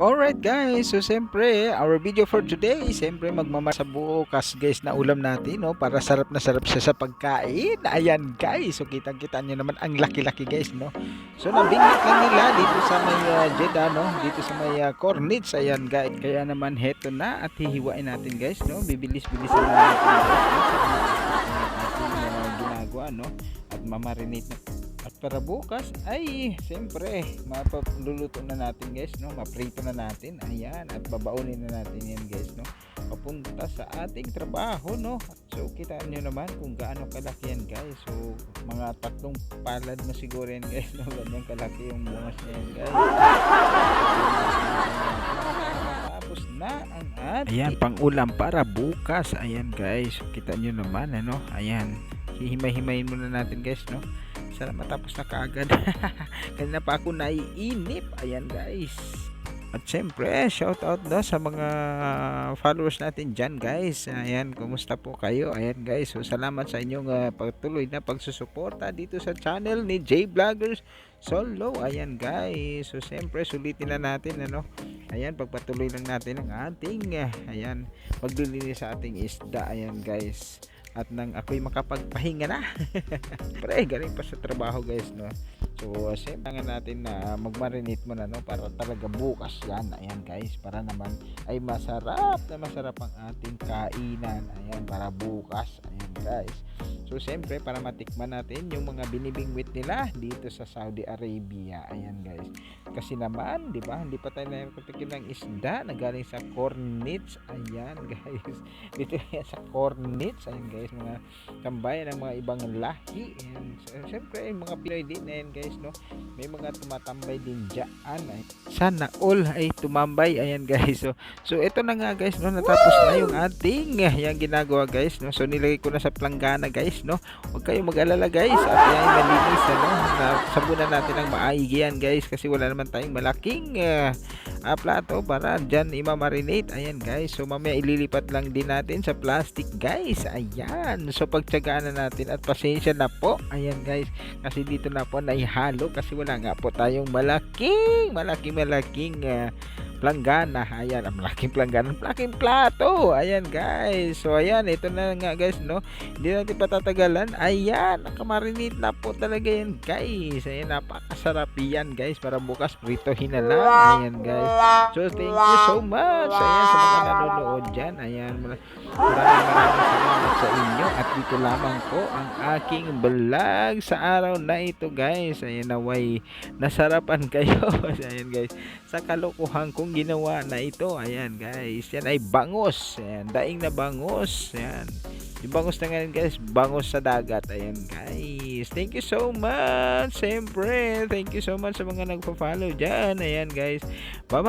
Alright guys, so siyempre, our video for today, siyempre magmamar sa bukas guys na ulam natin, no? Para sarap na sarap siya sa pagkain. Ayan guys, so kitang-kita nyo naman ang laki-laki guys, no? So nabingit lang nila dito sa may uh, Jeddah, no? Dito sa may uh, Cornets, ayan guys. Kaya naman heto na at hihiwain natin guys, no? Bibilis-bilis na natin guys, no? Ating uh, ginagawa, no? At mamarinate na at para bukas ay siyempre mapaluluto na natin guys no? Maprito na natin. Ayan at babaunin na natin yan guys no? Papunta sa ating trabaho no? So kita nyo naman kung gaano kalaki yan guys. So mga tatlong palad na siguro yan guys no? Ganyan kalaki yung bungas niya yan guys. Tapos na ang ating ayan pang ulam para bukas. Ayan guys. Kita nyo naman ano? Ayan. Hihimay-himayin muna natin guys no sana matapos na kaagad. Kanina pa ako naiinip. Ayan guys. At syempre shout out no sa mga followers natin dyan guys. Ayan kumusta po kayo? Ayan guys. So salamat sa inyong uh, pagtuloy na pagsusuporta dito sa channel ni J Vloggers Solo. Ayan guys. So syempre sulitin na natin ano? Ayan pagpatuloy lang natin ang ating uh, ayan maglilinis sa ating isda. Ayan guys at nang ako'y makapagpahinga na. Pre galing pa sa trabaho guys no? So siyempre nga natin na magmarinate mo na no? Para talaga bukas yan. Ayan guys para naman ay masarap na masarap ang ating kainan. Ayan para bukas. Ayan guys so siyempre para matikman natin yung mga binibingwit nila dito sa Saudi Arabia. Ayan guys. Kasi naman di ba hindi pa tayo nakatikim ng isda na galing sa cornets ayan guys. Dito yan sa cornets ayan guys mga kambayan ng mga ibang lahi. Ayan. So, syempre yung mga Pinoy din. Ayan guys no? May mga tumatambay din dyan. Ay, sana all ay tumambay. Ayan guys so. So ito na nga guys no? Natapos na yung ating yung ginagawa guys no? So nilagay ko na sa planggana guys no? Huwag kayong mag-alala guys. At yan malinis ano? Na sabunan natin ng maayig yan guys kasi wala naman tayong malaking uh, uh, plato para dyan imamarinate. Ayan guys. So mamaya ililipat lang din natin sa plastic guys. Ayan. So pagtsagaan na natin at pasensya na po. Ayan guys. Kasi dito na po naihalo kasi wala nga po tayong malaking malaking malaking uh, planggana. Ayan ang malaking planggana malaking plato. Ayan guys. So ayan ito na nga guys no? Hindi natin patatagalan. Ayan nakamarinate na po talaga yan guys. Ayan napakasarap yan guys. Para bukas pritohin na lang. Ayan guys. So thank you so much. Ayan sa mga nanonood dyan. Ayan maraming maraming salamat sa inyo at dito lamang po ang aking vlog sa araw na ito guys. Ayan naway nasarapan kayo. Ayan guys. Sa kalokohan kong ginawa na ito ayan guys. Yan ay bangos. Ayan daing na bangos. Ayan. Yung bangos na ngayon guys bangos sa dagat. Ayan guys. Thank you so much siyempre. Thank you so much sa mga nagpa-follow dyan. Ayan guys. Bye